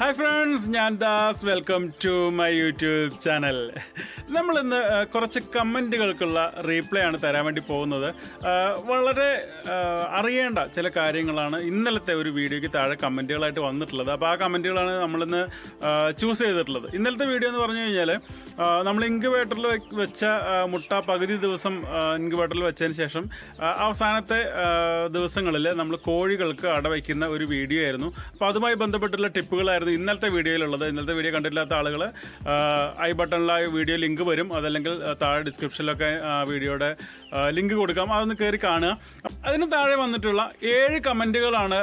Hi friends ഞാൻ Das. Welcome to my YouTube channel നമ്മൾ ഇന്ന് കുറച്ച് കമന്റുകൾക്കുള്ള റീപ്ലൈ ആണ് തരാൻ വേണ്ടി പോകുന്നത്. വളരെ അറിയേണ്ട ചില കാര്യങ്ങളാണ് ഇന്നലത്തെ ഒരു വീഡിയോയ്ക്ക് താഴെ കമന്റുകളായിട്ട് വന്നിട്ടുള്ളത്. അപ്പോൾ ആ കമന്റുകളാണ് നമ്മളിന്ന് ചൂസ് ചെയ്തിട്ടുള്ളത്. ഇന്നലത്തെ വീഡിയോ എന്ന് പറഞ്ഞു കഴിഞ്ഞാൽ നമ്മൾ ഇൻക്യുബേറ്ററിൽ വെച്ച മുട്ട പകുതി ദിവസം ഇൻക്യുബേറ്ററിൽ വെച്ചതിന് ശേഷം അവസാനത്തെ ദിവസങ്ങളിൽ നമ്മൾ കോഴികൾക്ക് അടവയ്ക്കുന്ന ഒരു വീഡിയോ ആയിരുന്നു. അപ്പോൾ അതുമായി ബന്ധപ്പെട്ടുള്ള ടിപ്പുകളായിരുന്നു ഇന്നലത്തെ വീഡിയോയിലുള്ളത്. ഇന്നലത്തെ വീഡിയോ കണ്ടിട്ടില്ലാത്ത ആളുകൾ ഐ ബട്ടണിൽ ആ വീഡിയോ ലിങ്ക് വരും. അതല്ലെങ്കിൽ താഴെ ഡിസ്ക്രിപ്ഷനിലൊക്കെ ആ വീഡിയോയുടെ ലിങ്ക് കൊടുക്കാം. അതൊന്ന് കയറി കാണുക. അതിന് താഴെ വന്നിട്ടുള്ള ഏഴ് കമന്റുകളാണ്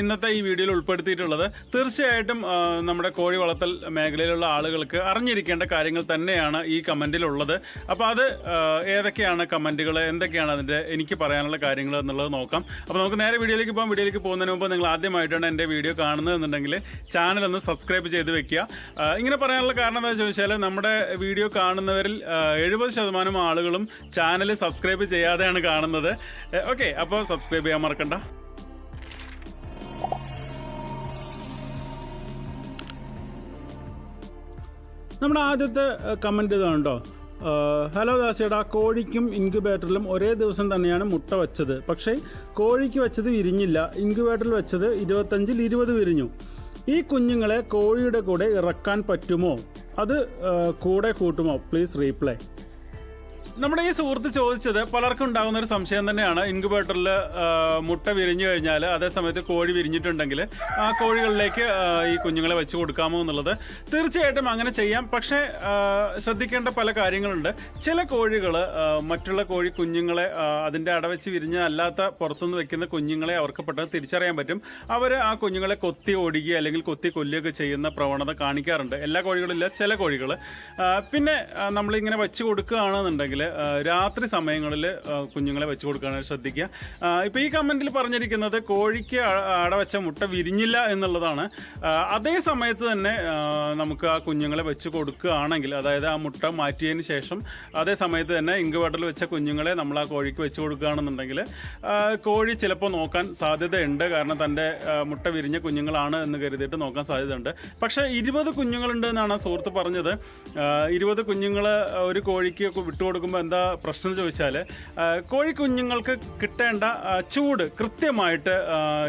ഇന്നത്തെ ഈ വീഡിയോയിൽ ഉൾപ്പെടുത്തിയിട്ടുള്ളത്. തീർച്ചയായിട്ടും നമ്മുടെ കോഴി വളർത്തൽ മേഖലയിലുള്ള ആളുകൾക്ക് അറിഞ്ഞിരിക്കേണ്ട കാര്യങ്ങൾ തന്നെയാണ് ഈ കമന്റിലുള്ളത് അപ്പോൾ അത് ഏതൊക്കെയാണ് കമന്റുകൾ എന്തൊക്കെയാണ് അതിന്റെ എനിക്ക് പറയാനുള്ള കാര്യങ്ങൾ എന്നുള്ളത് നോക്കാം. അപ്പോൾ നമുക്ക് നേരെ വീഡിയോയിലേക്ക് പോകാം. വീഡിയോയിലേക്ക് പോകുന്നതിന് മുമ്പ് നിങ്ങൾ ആദ്യമായിട്ടാണ് എന്റെ വീഡിയോ കാണുന്നത് എന്നുണ്ടെങ്കിൽ ചാനൽ ഒന്ന് സബ്സ്ക്രൈബ് ചെയ്ത് വെക്കുക. ഇങ്ങനെ പറയാനുള്ള കാരണം എന്താ ചോദിച്ചാൽ നമ്മുടെ വീഡിയോ കാണുന്നവരിൽ എഴുപത് ശതമാനം ആളുകളും ചാനൽ സബ്സ്ക്രൈബ് ചെയ്യാതെയാണ് കാണുന്നത്. ഓക്കെ അപ്പോൾ സബ്സ്ക്രൈബ് ചെയ്യാൻ മറക്കണ്ട. നമ്മുടെ ആദ്യത്തെ കമന്റ് ഇതാണ്ടോ ഹലോ ദാസിയടാ കോഴിക്കും ഇൻക്യുബേറ്ററിലും ഒരേ ദിവസം തന്നെയാണ് മുട്ട വെച്ചത്. പക്ഷേ കോഴിക്ക് വെച്ചത് വിരിഞ്ഞില്ല. ഇൻക്യുബേറ്ററിൽ വെച്ചത് ഇരുപത്തഞ്ചിൽ ഇരുപത് വിരിഞ്ഞു. ഈ കുഞ്ഞുങ്ങളെ കോഴിയുടെ കൂടെ ഇറക്കാൻ പറ്റുമോ? അത് കൂടെ കൂട്ടുമോ? പ്ലീസ് റീപ്ലൈ നമ്മുടെ ഈ സുഹൃത്ത് ചോദിച്ചത് പലർക്കും ഉണ്ടാകുന്ന ഒരു സംശയം തന്നെയാണ്. ഇൻക്യുബേറ്ററിൽ മുട്ട വിരിഞ്ഞു കഴിഞ്ഞാൽ അതേ സമയത്ത് കോഴി വിരിഞ്ഞിട്ടുണ്ടെങ്കിൽ ആ കോഴികളിലേക്ക് ഈ കുഞ്ഞുങ്ങളെ വെച്ച് കൊടുക്കാമോ എന്നുള്ളത് തീർച്ചയായിട്ടും അങ്ങനെ ചെയ്യാം. പക്ഷേ ശ്രദ്ധിക്കേണ്ട പല കാര്യങ്ങളുണ്ട്. ചില കോഴികൾ മറ്റുള്ള കോഴി കുഞ്ഞുങ്ങളെ അതിന്റെ അടവെച്ച് വിരിഞ്ഞ അല്ലാത്ത പുറത്തുനിന്ന് വെക്കുന്ന കുഞ്ഞുങ്ങളെ അവർക്ക് പെട്ടെന്ന് തിരിച്ചറിയാൻ പറ്റും. അവർ ആ കുഞ്ഞുങ്ങളെ കൊത്തി ഓടിക്കുക അല്ലെങ്കിൽ കൊത്തി കൊല്ലുകയൊക്കെ ചെയ്യുന്ന പ്രവണത കാണിക്കാറുണ്ട്. എല്ലാ കോഴികളില്ല ചില കോഴികൾ പിന്നെ നമ്മളിങ്ങനെ വെച്ച് കൊടുക്കുകയാണെന്നുണ്ടെങ്കിൽ രാത്രി സമയങ്ങളിൽ കുഞ്ഞുങ്ങളെ വെച്ച് കൊടുക്കാൻ ശ്രദ്ധിക്കുക. ഇപ്പോൾ ഈ കമന്റിൽ പറഞ്ഞിരിക്കുന്നത് കോഴിക്ക് അട അടവെച്ച മുട്ട വിരിഞ്ഞില്ല എന്നുള്ളതാണ്. അതേ സമയത്ത് തന്നെ നമുക്ക് ആ കുഞ്ഞുങ്ങളെ വെച്ച് കൊടുക്കുകയാണെങ്കിൽ അതായത് ആ മുട്ട മാറ്റിയതിന് ശേഷം അതേ സമയത്ത് തന്നെ ഇങ്കുവേട്ടറിൽ വെച്ച കുഞ്ഞുങ്ങളെ നമ്മൾ ആ കോഴിക്ക് വെച്ച് കൊടുക്കുകയാണെന്നുണ്ടെങ്കിൽ കോഴി ചിലപ്പോൾ നോക്കാൻ സാധ്യതയുണ്ട്. കാരണം തന്റെ മുട്ട വിരിഞ്ഞ കുഞ്ഞുങ്ങളാണ് എന്ന് കരുതിയിട്ട് നോക്കാൻ സാധ്യതയുണ്ട്. പക്ഷേ ഇരുപത് കുഞ്ഞുങ്ങളുണ്ട് എന്നാണ് സുഹൃത്ത് പറഞ്ഞത്. ഇരുപത് കുഞ്ഞുങ്ങൾ ഒരു കോഴിക്ക് വിട്ടുകൊടുക്കുമ്പോൾ എന്താ പ്രശ്നം ചോദിച്ചാൽ കോഴി കുഞ്ഞുങ്ങൾക്ക് കിട്ടേണ്ട ചൂട് കൃത്യമായിട്ട്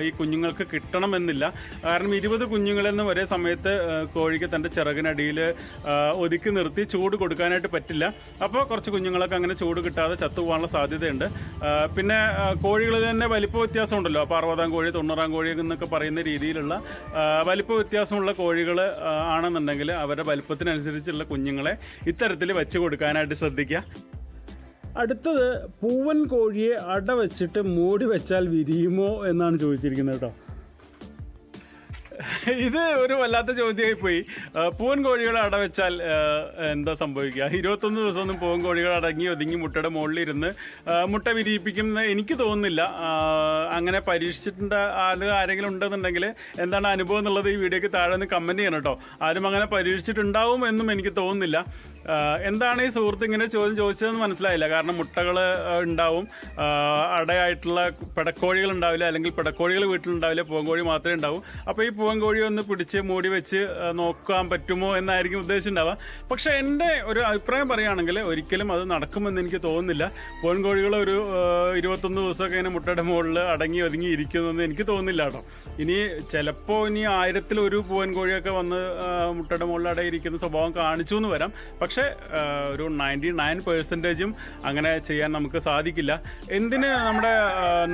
ഈ കുഞ്ഞുങ്ങൾക്ക് കിട്ടണമെന്നില്ല. കാരണം ഇരുപത് കുഞ്ഞുങ്ങളെന്ന് ഒരേ സമയത്ത് കോഴിക്ക് തന്റെ ചിറകിനടിയിൽ ഒതുക്കി നിർത്തി ചൂട് കൊടുക്കാനായിട്ട് പറ്റില്ല. അപ്പോൾ കുറച്ച് കുഞ്ഞുങ്ങളൊക്കെ അങ്ങനെ ചൂട് കിട്ടാതെ ചത്തുപോകാനുള്ള സാധ്യതയുണ്ട്. പിന്നെ കോഴികൾ തന്നെ വലിപ്പ വ്യത്യാസം ഉണ്ടല്ലോ. അപ്പോൾ അറുപതാം കോഴി തൊണ്ണൂറാം കോഴി എന്നൊക്കെ പറയുന്ന രീതിയിലുള്ള വലിപ്പ വ്യത്യാസമുള്ള കോഴികൾ ആണെന്നുണ്ടെങ്കിൽ അവരുടെ വലിപ്പത്തിനനുസരിച്ചുള്ള കുഞ്ഞുങ്ങളെ ഇത്തരത്തിൽ വെച്ച് കൊടുക്കാനായിട്ട് ശ്രദ്ധിക്കുക. അടുത്തത് പൂവൻ കോഴിയെ അട വെച്ചിട്ട് മൂടി വെച്ചാൽ വിരിയുമോ എന്നാണ് ചോദിച്ചിരിക്കുന്നത് കേട്ടോ. ഇത് ഒരു വല്ലാത്ത ചോദ്യമായി പോയി പൂവൻ കോഴികളെ അടവെച്ചാൽ എന്താ സംഭവിക്കുക? ഇരുപത്തൊന്ന് ദിവസമൊന്നും പൂവൻ കോഴികൾ അടങ്ങി ഒതുങ്ങി മുട്ടയുടെ മുകളിൽ ഇരുന്ന് മുട്ട വിരിയിപ്പിക്കുന്ന എനിക്ക് തോന്നുന്നില്ല. അങ്ങനെ പരീക്ഷിച്ചിട്ടുണ്ട് ആൾ ആരെങ്കിലും ഉണ്ടെന്നുണ്ടെങ്കിൽ എന്താണ് അനുഭവം എന്നുള്ളത് ഈ വീഡിയോക്ക് താഴെ ഒന്ന് കമന്റ് ചെയ്യണം കേട്ടോ. ആരും അങ്ങനെ പരീക്ഷിച്ചിട്ടുണ്ടാവും എന്നും എനിക്ക് തോന്നുന്നില്ല. എന്താണ് ഈ സുഹൃത്ത് ഇങ്ങനെ ചോദ്യം ചോദിച്ചതെന്ന് മനസ്സിലായില്ല. കാരണം മുട്ടകൾ ഉണ്ടാവും. അടയായിട്ടുള്ള പിടക്കോഴികൾ ഉണ്ടാവില്ല അല്ലെങ്കിൽ പിടക്കോഴികൾ വീട്ടിലുണ്ടാവില്ല പൂവൻ കോഴി മാത്രമേ ഉണ്ടാവും. അപ്പോൾ ഈ പൂവൻകോഴി ഒന്ന് പിടിച്ച് മൂടി വെച്ച് നോക്കാൻ പറ്റുമോ എന്നായിരിക്കും ഉദ്ദേശിച്ചിട്ടുണ്ടാവുക പക്ഷെ എന്റെ ഒരു അഭിപ്രായം പറയുകയാണെങ്കിൽ ഒരിക്കലും അത് നടക്കുമെന്ന് എനിക്ക് തോന്നുന്നില്ല. പൂവൻകോഴികൾ ഒരു ഇരുപത്തൊന്ന് ദിവസമൊക്കെ ഇങ്ങനെ മുട്ടയുടെ മുകളിൽ അടങ്ങി ഒതുങ്ങി ഇരിക്കുന്നെന്ന് എനിക്ക് തോന്നുന്നില്ല കേട്ടോ. ഇനി ചിലപ്പോൾ ഇനി ആയിരത്തിൽ ഒരു പൂവൻ കോഴിയൊക്കെ വന്ന് മുട്ടയുടെ മുകളിൽ അടയിരിക്കുന്ന സ്വഭാവം കാണിച്ചു എന്ന് വരാം. പക്ഷേ ഒരു നയന്റി നയൻ പെർസെന്റേജും അങ്ങനെ ചെയ്യാൻ നമുക്ക് സാധിക്കില്ല. എന്തിന് നമ്മുടെ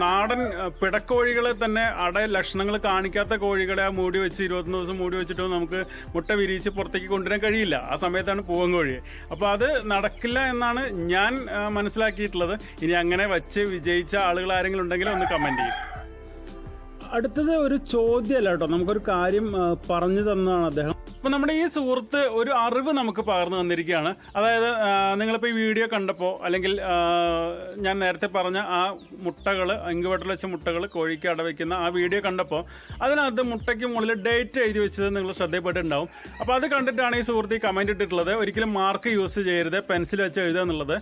നാടൻ പിടക്കോഴികളെ തന്നെ അട ലക്ഷണങ്ങൾ കാണിക്കാത്ത കോഴികളെ മൂടി വെച്ച് ഇരുപത്തൊന്ന് ദിവസം മൂടി വെച്ചിട്ട് നമുക്ക് മുട്ട വിരിയിച്ച് പുറത്തേക്ക് കൊണ്ടുവരാൻ കഴിയില്ല. ആ സമയത്താണ് പൂവൻ കോഴി അപ്പോൾ അത് നടക്കില്ല എന്നാണ് ഞാൻ മനസ്സിലാക്കിയിട്ടുള്ളത്. ഇനി അങ്ങനെ വച്ച് വിജയിച്ച ആളുകൾ ആരെങ്കിലും ഉണ്ടെങ്കിൽ ഒന്ന് കമന്റ് ചെയ്യും. അടുത്തത് ഒരു ചോദ്യമല്ല കേട്ടോ. നമുക്കൊരു കാര്യം പറഞ്ഞു തന്നതാണ് അദ്ദേഹം. അപ്പൊ നമ്മുടെ ഈ സുഹൃത്ത് ഒരു അറിവ് നമുക്ക് പകർന്നു തന്നിരിക്കുകയാണ്. അതായത് നിങ്ങളിപ്പോ ഈ വീഡിയോ കണ്ടപ്പോൾ അല്ലെങ്കിൽ ഞാൻ നേരത്തെ പറഞ്ഞ ആ മുട്ടകൾ ഇങ്കുവെട്ടൽ വെച്ച മുട്ടകൾ കോഴിക്ക് അടവയ്ക്കുന്ന ആ വീഡിയോ കണ്ടപ്പോൾ അതിനകത്ത് മുട്ടയ്ക്ക് മുകളിൽ ഡേറ്റ് എഴുതി വെച്ചത് നിങ്ങൾ ശ്രദ്ധപ്പെട്ടിട്ടുണ്ടാവും അപ്പൊ അത് കണ്ടിട്ടാണ് ഈ സുഹൃത്ത് ഈ കമന്റ് ഇട്ടിട്ടുള്ളത്. ഒരിക്കലും മാർക്ക് യൂസ് ചെയ്യരുത് പെൻസിൽ വെച്ച് എഴുതുക എന്നുള്ളത്.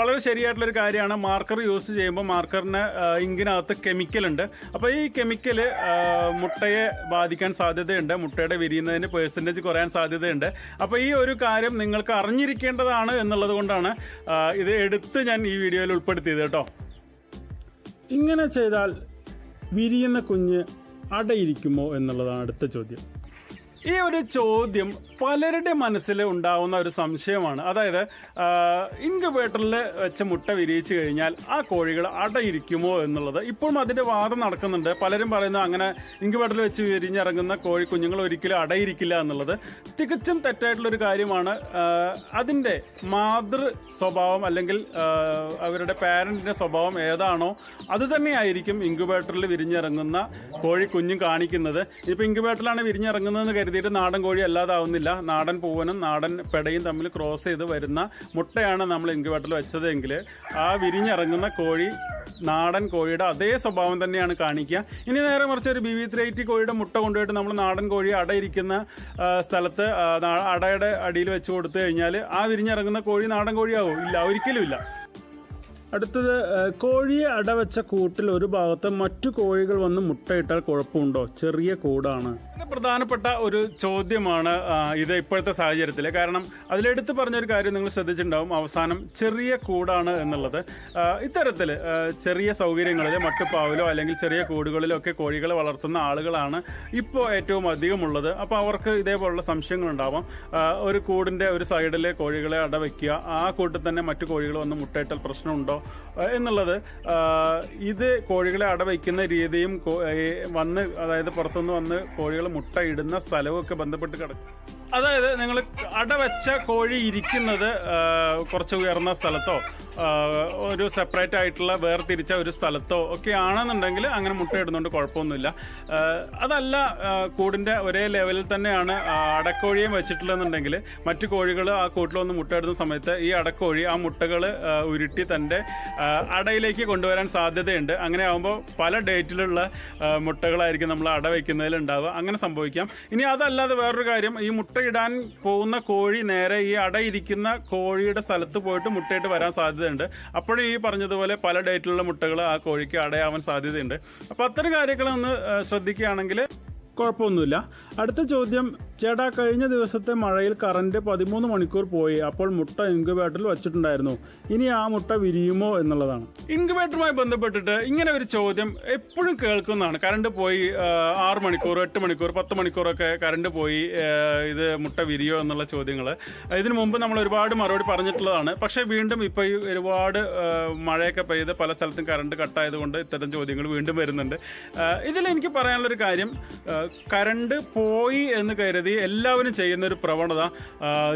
വളരെ ശരിയായിട്ടുള്ള ഒരു കാര്യമാണ് മാർക്കർ യൂസ് ചെയ്യുമ്പോൾ മാർക്കറിന് ഇങ്കിനകത്ത് കെമിക്കൽ ഉണ്ട്. അപ്പോൾ ഈ കെമിക്കൽ ഒരിക്കൽ മുട്ടയെ ബാധിക്കാൻ സാധ്യതയുണ്ട്. മുട്ടയുടെ വിരിയുന്നതിന് പേഴ്സന്റേജ് കുറയാൻ സാധ്യതയുണ്ട്. അപ്പോൾ ഈ ഒരു കാര്യം നിങ്ങൾക്ക് അറിഞ്ഞിരിക്കേണ്ടതാണ് എന്നുള്ളത് കൊണ്ടാണ് ഇത് എടുത്ത് ഞാൻ ഈ വീഡിയോയിൽ ഉൾപ്പെടുത്തിയത് കേട്ടോ. ഇങ്ങനെ ചെയ്താൽ വിരിയുന്ന കുഞ്ഞ് അടയിരിക്കുമോ എന്നുള്ളതാണ് അടുത്ത ചോദ്യം. ഈ ഒരു ചോദ്യം പലരുടെ മനസ്സിൽ ഉണ്ടാവുന്ന ഒരു സംശയമാണ്. അതായത് ഇൻക്യുബേറ്ററിൽ വെച്ച് മുട്ട വിരിയിച്ചു കഴിഞ്ഞാൽ ആ കോഴികൾ അടയിരിക്കുമോ എന്നുള്ളത്. ഇപ്പോഴും അതിന്റെ വാദം നടക്കുന്നുണ്ട്. പലരും പറയുന്നു അങ്ങനെ ഇൻക്യുബേറ്ററിൽ വെച്ച് വിരിഞ്ഞിറങ്ങുന്ന കോഴി കുഞ്ഞുങ്ങൾ ഒരിക്കലും അടയിരിക്കില്ല എന്നുള്ളത്. തികച്ചും തെറ്റായിട്ടുള്ളൊരു കാര്യമാണ് അതിന്റെ മാതൃ സ്വഭാവം അല്ലെങ്കിൽ അവരുടെ പാരന്റിന്റെ സ്വഭാവം ഏതാണോ അത് തന്നെയായിരിക്കും ഇൻക്യുബേറ്ററിൽ വിരിഞ്ഞിറങ്ങുന്ന കോഴി കുഞ്ഞും കാണിക്കുന്നത്. ഇപ്പൊ ഇൻക്യുബേറ്ററിലാണ് വിരിഞ്ഞിറങ്ങുന്നതെന്ന് കരുതിയിട്ട് നാടൻ കോഴി അല്ലാതാവുന്നില്ല. നാടൻ പൂവനും നാടൻ പെടയും തമ്മിൽ ക്രോസ് ചെയ്ത് വരുന്ന മുട്ടയാണ് നമ്മൾ ഇൻക്യുബേറ്ററിൽ വെച്ചതെങ്കിൽ ആ വിരിഞ്ഞിറങ്ങുന്ന കോഴി നാടൻ കോഴിയുടെ അതേ സ്വഭാവം തന്നെയാണ് കാണിക്കുക. ഇനി നേരെ മറിച്ച് ഒരു ബി വി ത്രീ എയ്റ്റി കോഴിയുടെ മുട്ട കൊണ്ടുപോയിട്ട് നമ്മൾ നാടൻ കോഴി അടയിരിക്കുന്ന സ്ഥലത്ത് അടയുടെ അടിയിൽ വെച്ച് കൊടുത്തു കഴിഞ്ഞാൽ ആ വിരിഞ്ഞിറങ്ങുന്ന കോഴി നാടൻ കോഴിയാവും. ഇല്ല ഒരിക്കലും ഇല്ല. അടുത്തത് കോഴിയെ അടവച്ച കൂട്ടിൽ ഒരു ഭാഗത്ത് മറ്റു കോഴികൾ വന്ന് മുട്ടയിട്ടാൽ കുഴപ്പമുണ്ടോ? ചെറിയ കൂടാണ്. ഇത് പ്രധാനപ്പെട്ട ഒരു ചോദ്യമാണ് ഇത് ഇപ്പോഴത്തെ സാഹചര്യത്തിൽ കാരണം അതിലെടുത്ത് പറഞ്ഞൊരു കാര്യം നിങ്ങൾ ശ്രദ്ധിച്ചിട്ടുണ്ടാവും. അവസാനം ചെറിയ കൂടാണ് എന്നുള്ളത്. ഇത്തരത്തിൽ ചെറിയ സൗകര്യങ്ങളിൽ മട്ടുപ്പാവിലോ അല്ലെങ്കിൽ ചെറിയ കൂടുകളിലോ ഒക്കെ കോഴികളെ വളർത്തുന്ന ആളുകളാണ് ഇപ്പോൾ ഏറ്റവും അധികമുള്ളത്. അപ്പോൾ അവർക്ക് ഇതേപോലുള്ള സംശയങ്ങളുണ്ടാവാം. ഒരു കൂടിന്റെ ഒരു സൈഡിൽ കോഴികളെ അടവയ്ക്കുക ആ കൂട്ടിൽ തന്നെ മറ്റു കോഴികൾ വന്ന് മുട്ടയിട്ടാൽ പ്രശ്നമുണ്ടോ എന്നുള്ളത് ഇത് കോഴികളെ അടവയ്ക്കുന്ന രീതിയും വന്ന് അതായത് പുറത്തുനിന്ന് വന്ന് കോഴികൾ മുട്ടയിടുന്ന ഇടുന്ന സ്ഥലവുമൊക്കെ ബന്ധപ്പെട്ട് കിടക്കും അതായത് നിങ്ങൾ അടവെച്ച കോഴി ഇരിക്കുന്നത് കുറച്ച് ഉയർന്ന സ്ഥലത്തോ ഒരു സെപ്പറേറ്റ് ആയിട്ടുള്ള വേർതിരിച്ച ഒരു സ്ഥലത്തോ ഒക്കെ ആണെന്നുണ്ടെങ്കിൽ അങ്ങനെ മുട്ടയിടുന്നുണ്ട് കുഴപ്പമൊന്നുമില്ല. അതല്ല കൂടിന്റെ ഒരേ ലെവലിൽ തന്നെയാണ് അടക്കോഴിയും വെച്ചിട്ടുള്ളതെന്നുണ്ടെങ്കിൽ മറ്റു കോഴികൾ ആ കൂട്ടിലൊന്ന് മുട്ട മുട്ടയിടുന്ന സമയത്ത് ഈ അടക്കോഴി ആ മുട്ടകൾ ഉരുട്ടി തന്റെ അടയിലേക്ക് കൊണ്ടുവരാൻ സാധ്യതയുണ്ട്. അങ്ങനെ ആകുമ്പോൾ പല ഡേറ്റിലുള്ള മുട്ടകളായിരിക്കും നമ്മൾ അട വയ്ക്കുന്നതിൽ ഉണ്ടാവുക. അങ്ങനെ സംഭവിക്കാം. ഇനി അതല്ലാതെ വേറൊരു കാര്യം ഈ മുട്ടയിടാൻ പോകുന്ന കോഴി നേരെ ഈ അടയിരിക്കുന്ന കോഴിയുടെ സ്ഥലത്ത് പോയിട്ട് മുട്ടയിട്ട് വരാൻ സാധ്യതയുണ്ട്. അപ്പോഴും ഈ പറഞ്ഞതുപോലെ പല ഡേറ്റിലുള്ള മുട്ടകൾ ആ കോഴിക്ക് അടയാവാൻ സാധ്യതയുണ്ട്. അപ്പൊ അത്തരം കാര്യങ്ങളൊന്ന് ശ്രദ്ധിക്കുകയാണെങ്കിൽ കുഴപ്പമൊന്നുമില്ല. അടുത്ത ചോദ്യം ചേട്ടാ കഴിഞ്ഞ ദിവസത്തെ മഴയിൽ കറണ്ട് പതിമൂന്ന് മണിക്കൂർ പോയി. അപ്പോൾ മുട്ട ഇൻക്യുബേറ്ററിൽ വെച്ചിട്ടുണ്ടായിരുന്നു. ഇനി ആ മുട്ട വിരിയുമോ എന്നുള്ളതാണ്. ഇൻക്യുബേറ്ററുമായി ബന്ധപ്പെട്ടിട്ട് ഇങ്ങനെ ഒരു ചോദ്യം എപ്പോഴും കേൾക്കുന്നതാണ്. കറണ്ട് പോയി ആറ് മണിക്കൂർ എട്ട് മണിക്കൂർ പത്ത് മണിക്കൂറൊക്കെ കറണ്ട് പോയി ഇത് മുട്ട വിരിയോ എന്നുള്ള ചോദ്യങ്ങൾ ഇതിനു മുമ്പ് നമ്മൾ ഒരുപാട് മറുപടി പറഞ്ഞിട്ടുള്ളതാണ്. പക്ഷേ വീണ്ടും ഇപ്പോൾ ഈ ഒരുപാട് മഴയൊക്കെ പെയ്ത് പല സ്ഥലത്തും കറണ്ട് കട്ടായതുകൊണ്ട് ഇത്തരം ചോദ്യങ്ങൾ വീണ്ടും വരുന്നുണ്ട്. ഇതിൽ എനിക്ക് പറയാനുള്ളൊരു കാര്യം കറണ്ട് പോയി എന്ന് കരുതി എല്ലാവരും ചെയ്യുന്ന ഒരു പ്രവണത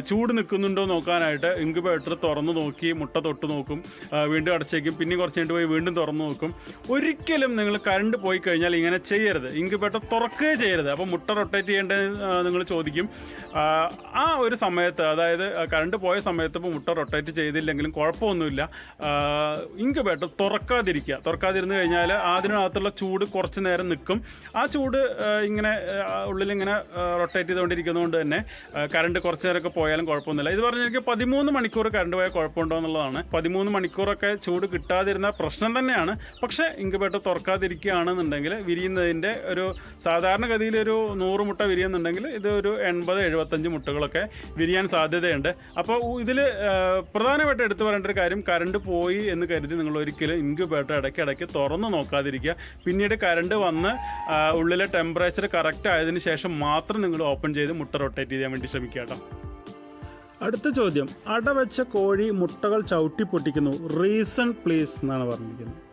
ചൂട് നിൽക്കുന്നുണ്ടോ നോക്കാനായിട്ട് ഇൻക്യുബേറ്റർ തുറന്നു നോക്കി മുട്ട തൊട്ട് നോക്കും വീണ്ടും അടച്ചേക്കും പിന്നെ കുറച്ച് കഴിഞ്ഞിട്ട് പോയി വീണ്ടും തുറന്നു നോക്കും. ഒരിക്കലും നിങ്ങൾ കറണ്ട് പോയി കഴിഞ്ഞാൽ ഇങ്ങനെ ചെയ്യരുത്. ഇൻക്യുബേറ്റർ തുറക്കുകയേ ചെയ്യരുത്. അപ്പോൾ മുട്ട റൊട്ടേറ്റ് ചെയ്യേണ്ടത് നിങ്ങൾ ചോദിക്കും. ആ, ഒരു സമയത്ത് അതായത് കറണ്ട് പോയ സമയത്ത് ഇപ്പോൾ മുട്ട റൊട്ടേറ്റ് ചെയ്തില്ലെങ്കിലും കുഴപ്പമൊന്നുമില്ല. ഇൻക്യുബേറ്റർ തുറക്കാതിരിക്കുക. തുറക്കാതിരുന്ന് കഴിഞ്ഞാൽ അതിനകത്തുള്ള ചൂട് കുറച്ച് നേരം നിൽക്കും. ആ ചൂട് ആ, ഇങ്ങനെ ഉള്ളിൽ ഇങ്ങനെ റൊട്ടേറ്റ് ചെയ്തുകൊണ്ടിരിക്കുന്നതുകൊണ്ട് തന്നെ കറണ്ട് കുറച്ച് നേരമൊക്കെ പോയാലും കുഴപ്പമൊന്നുമില്ല. ഇത് പറഞ്ഞാൽ എനിക്ക് പതിമൂന്ന് മണിക്കൂർ കറണ്ട് പോയാൽ കുഴപ്പമുണ്ടോ എന്നുള്ളതാണ് പതിമൂന്ന് മണിക്കൂറൊക്കെ ചൂട് കിട്ടാതിരുന്ന പ്രശ്നം തന്നെയാണ്. പക്ഷേ തുറക്കാതിരിക്കുകയാണ് തുറക്കാതിരിക്കുകയാണെന്നുണ്ടെങ്കിൽ വിരിയുന്നതിന്റെ ഒരു സാധാരണഗതിയിൽ ഒരു നൂറ് മുട്ട വിരിയുന്നുണ്ടെങ്കിൽ ഇത് ഒരു എൺപത് എഴുപത്തഞ്ച് മുട്ടകളൊക്കെ വിരിയാൻ സാധ്യതയുണ്ട്. അപ്പോൾ ഇതിൽ പ്രധാനമായിട്ട് എടുത്തു പറയേണ്ട ഒരു കാര്യം കറണ്ട് പോയി എന്ന് കരുതി നിങ്ങൾ ഒരിക്കലും ഇൻക്യുബേറ്റർ ഇടയ്ക്കിടയ്ക്ക് തുറന്ന് നോക്കാതിരിക്കുക. പിന്നീട് കറണ്ട് വന്ന് ഉള്ളിലെ ടെമ്പറേച്ചർ കറക്റ്റ് ആയതിനു ശേഷം മാത്രം നിങ്ങൾ ഓപ്പൺ ചെയ്ത് മുട്ട റൊട്ടേറ്റ് ചെയ്യാൻ വേണ്ടി ശ്രമിക്കുക അടുത്ത ചോദ്യം. അടവെച്ച കോഴി മുട്ടകൾ ചവിട്ടി പൊട്ടിക്കുന്നു. റീസൺ പ്ലീസ് എന്നാണ് പറഞ്ഞിരിക്കുന്നത്.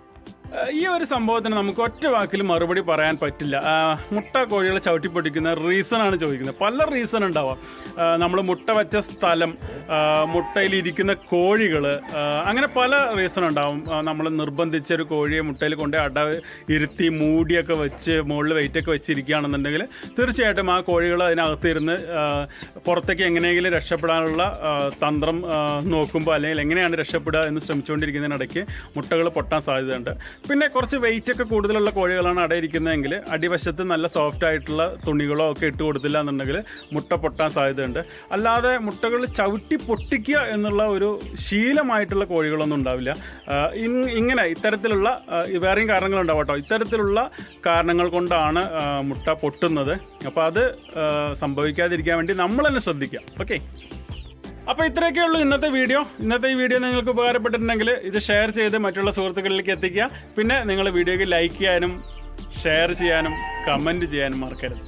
ഈ ഒരു സംഭവത്തിന് നമുക്ക് ഒറ്റ വാക്കിൽ മറുപടി പറയാൻ പറ്റില്ല. മുട്ട കോഴികളെ ചവിട്ടി പൊട്ടിക്കുന്ന റീസൺ ആണ് ചോദിക്കുന്നത്. പല റീസൺ ഉണ്ടാവാം. നമ്മൾ മുട്ട വെച്ച സ്ഥലം മുട്ടയിൽ ഇരിക്കുന്ന കോഴികൾ അങ്ങനെ പല റീസൺ ഉണ്ടാവും. നമ്മൾ നിർബന്ധിച്ച ഒരു കോഴിയെ മുട്ടയിൽ കൊണ്ട് അട ഇരുത്തി മൂടിയൊക്കെ വെച്ച് മുകളിൽ വെയിറ്റൊക്കെ വെച്ചിരിക്കുകയാണെന്നുണ്ടെങ്കിൽ തീർച്ചയായിട്ടും ആ കോഴികൾ അതിനകത്ത് ഇരുന്ന് പുറത്തേക്ക് എങ്ങനെയെങ്കിലും രക്ഷപ്പെടാനുള്ള തന്ത്രം നോക്കുമ്പോൾ അല്ലെങ്കിൽ എങ്ങനെയാണ് രക്ഷപ്പെടുക എന്ന് ശ്രമിച്ചുകൊണ്ടിരിക്കുന്നതിനിടയ്ക്ക് മുട്ടകൾ പൊട്ടാൻ സാധ്യതയുണ്ട്. പിന്നെ കുറച്ച് വെയിറ്റ് ഒക്കെ കൂടുതലുള്ള കോഴികളാണ് അടയിരിക്കുന്നതെങ്കിൽ അടിവശത്ത് നല്ല സോഫ്റ്റ് ആയിട്ടുള്ള തുണികളോ ഒക്കെ ഇട്ട് കൊടുത്തില്ല എന്നുണ്ടെങ്കിൽ മുട്ട പൊട്ടാൻ സാധ്യതയുണ്ട്. അല്ലാതെ മുട്ടകൾ ചവിട്ടി പൊട്ടിക്കുക എന്നുള്ള ഒരു ശീലമായിട്ടുള്ള കോഴികളൊന്നും ഉണ്ടാവില്ല. ഇങ്ങനെ ഇത്തരത്തിലുള്ള വേറെയും കാരണങ്ങളുണ്ടാവും കേട്ടോ. ഇത്തരത്തിലുള്ള കാരണങ്ങൾ കൊണ്ടാണ് മുട്ട പൊട്ടുന്നത്. അപ്പോൾ അത് സംഭവിക്കാതിരിക്കാൻ വേണ്ടി നമ്മൾ തന്നെ ശ്രദ്ധിക്കാം ഓക്കെ? അപ്പൊ ഇത്രയൊക്കെ ഉള്ളൂ ഇന്നത്തെ വീഡിയോ. ഇന്നത്തെ ഈ വീഡിയോ നിങ്ങൾക്ക് ഉപകാരപ്പെട്ടിട്ടുണ്ടെങ്കിൽ ഇത് ഷെയർ ചെയ്ത് മറ്റുള്ള സുഹൃത്തുക്കളിലേക്ക് എത്തിക്കുക. പിന്നെ നിങ്ങൾ വീഡിയോക്ക് ലൈക്ക് ചെയ്യാനും ഷെയർ ചെയ്യാനും കമന്റ് ചെയ്യാനും മറക്കരുത്.